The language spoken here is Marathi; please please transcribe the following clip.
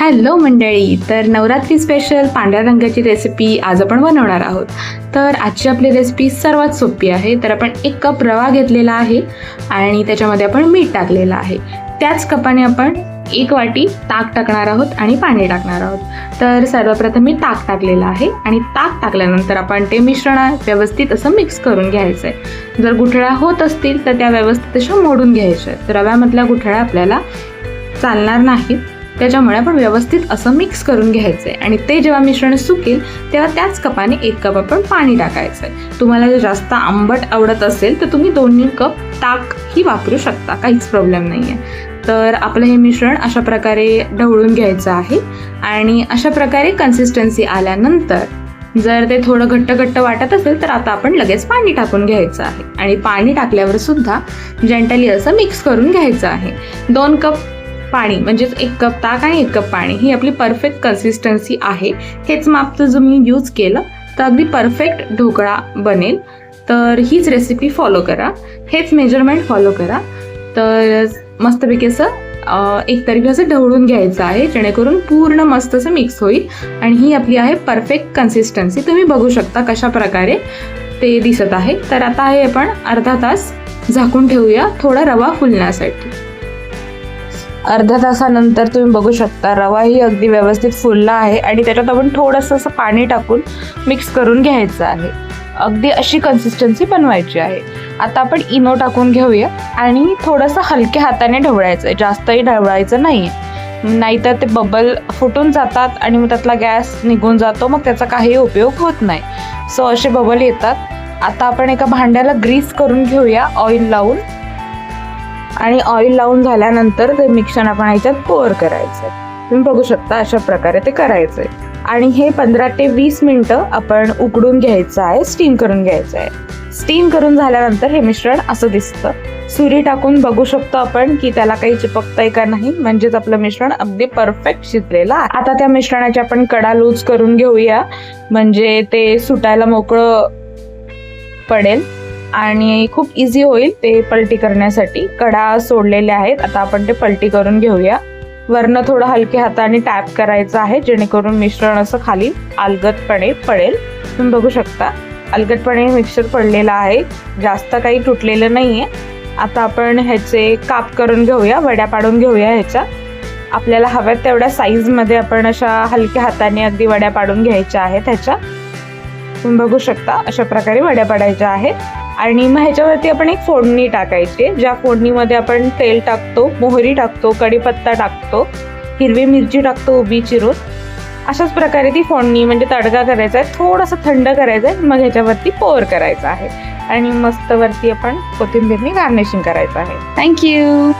हॅलो मंडळी तर नवरात्री स्पेशल पांढऱ्या रंगाची रेसिपी आज आपण बनवणार आहोत. तर आजची आपली रेसिपी सर्वात सोपी आहे तर आपण एक कप रवा घेतलेला आहे आणि त्याच्यामध्ये आपण मीठ टाकलेलं आहे. त्याच कपाने आपण एक वाटी ताक टाकणार आहोत आणि पाणी टाकणार आहोत. तर सर्वप्रथम मी ताक टाकलेलं आहे आणि ताक टाकल्यानंतर आपण ते मिश्रण व्यवस्थित असं मिक्स करून घ्यायचं आहे जर गुठळ्या होत असतील तर त्या व्यवस्थित अशा मोडून घ्यायच्या आहेत. रव्यामधल्या गुठळ्या आपल्याला चालणार नाहीत. त्याच्यामुळे आपण व्यवस्थित असं मिक्स करून घ्यायचं आहे आणि ते जेव्हा मिश्रण सुकेल तेव्हा त्याच कपाने एक कप आपण पाणी टाकायचं आहे तुम्हाला जर जास्त आंबट आवडत असेल तर तुम्ही दोन्ही कप ताक ही वापरू शकता. काहीच प्रॉब्लेम नाही आहे तर आपलं हे मिश्रण अशा प्रकारे ढवळून घ्यायचं आहे. आणि अशा प्रकारे कन्सिस्टन्सी आल्यानंतर जर ते थोडं घट्ट घट्ट वाटत असेल तर आता आपण लगेच पाणी टाकून घ्यायचं आहे. आणि पाणी टाकल्यावर सुद्धा जेंटली असं मिक्स करून घ्यायचं आहे. दोन कप पाणी म्हणजेच एक कप ताक आणि एक कप पाणी ही आपली परफेक्ट कन्सिस्टन्सी आहे. हेच माप जर तुम्ही यूज केलं तर अगदी परफेक्ट ढोकळा बनेल. तर हीच रेसिपी फॉलो करा. हेच मेजरमेंट फॉलो करा. तर मस्तपैकी असं एक तरी असं ढवळून घ्यायचं आहे जेणेकरून पूर्ण मस्त असं मिक्स होईल. आणि ही आपली आहे परफेक्ट कन्सिस्टन्सी तुम्ही बघू शकता कशा प्रकारे ते दिसत आहे. तर आता हे आपण अर्धा तास झाकून ठेवूया थोडा रवा फुलण्यासाठी. अर्ध्या तासानंतर तुम्ही बघू शकता रवाही अगदी व्यवस्थित फुलला आहे आणि त्याच्यात आपण थोडंसं असं पाणी टाकून मिक्स करून घ्यायचं आहे. अगदी अशी कन्सिस्टन्सी बनवायची आहे. आता आपण इनो टाकून घेऊया आणि थोडंसं हलक्या हाताने ढवळायचं आहे. जास्तही ढवळायचं नाही आहे नाहीतर ते बबल फुटून जातात आणि मग त्यातला गॅस निघून जातो मग त्याचा काही उपयोग होत नाही. सो असे बबल येतात. आता आपण एका भांड्याला ग्रीस करून घेऊया ऑइल लावून. आणि ऑइल लावून झाल्यानंतर ते मिक्सर आपण ह्याच्यात पोअर करायचं तुम्ही बघू शकता अशा प्रकारे ते करायचंय. आणि हे पंधरा ते वीस मिनटं आपण उकडून घ्यायचं आहे स्टीम करून घ्यायचं आहे. स्टीम करून झाल्यानंतर हे मिश्रण असं दिसतं. सुरी टाकून बघू शकतो आपण की त्याला काही चिपकतंय का नाही म्हणजेच आपलं मिश्रण अगदी परफेक्ट शिजलेलं आहे. आता त्या मिश्रणाची आपण कडा लूज करून घेऊया. म्हणजे ते सुटायला मोकळं पडेल. आणि खूप इझी होईल ते पलटी करण्यासाठी. कडा सोडलेल्या आहेत. आता आपण ते पलटी करून घेऊया. वरनं थोडं हलक्या हाताने टॅप करायचं आहे जेणेकरून मिश्रण असं खाली अलगदपणे पडेल. तुम्ही बघू शकता. अलगदपणे मिक्सर पडलेलं आहे. जास्त काही तुटलेलं नाही आहे आता आपण ह्याचे काप करून घेऊया वड्या पाडून घेऊया ह्याच्या. आपल्याला हव्या तेवढ्या साईजमध्ये आपण अशा हलक्या हाताने अगदी वड्या पाडून घ्यायच्या आहेत ह्याच्या. तुम्ही बघू शकता अशा प्रकारे वड्या पाडायच्या आहेत. आणि मग ह्याच्यावरती आपण एक फोडणी टाकायची ज्या फोडणीमध्ये आपण तेल टाकतो मोहरी टाकतो कढीपत्ता टाकतो हिरवी मिरची टाकतो उभी चिरून. अशाच प्रकारे ती फोडणी म्हणजे तडका करायचा आहे थोडंसं थंड करायचं आहे मग ह्याच्यावरती पोअर करायचा आहे. आणि मस्त वरती आपण कोथिंबीरनी गार्निशिंग करायचं आहे. थँक्यू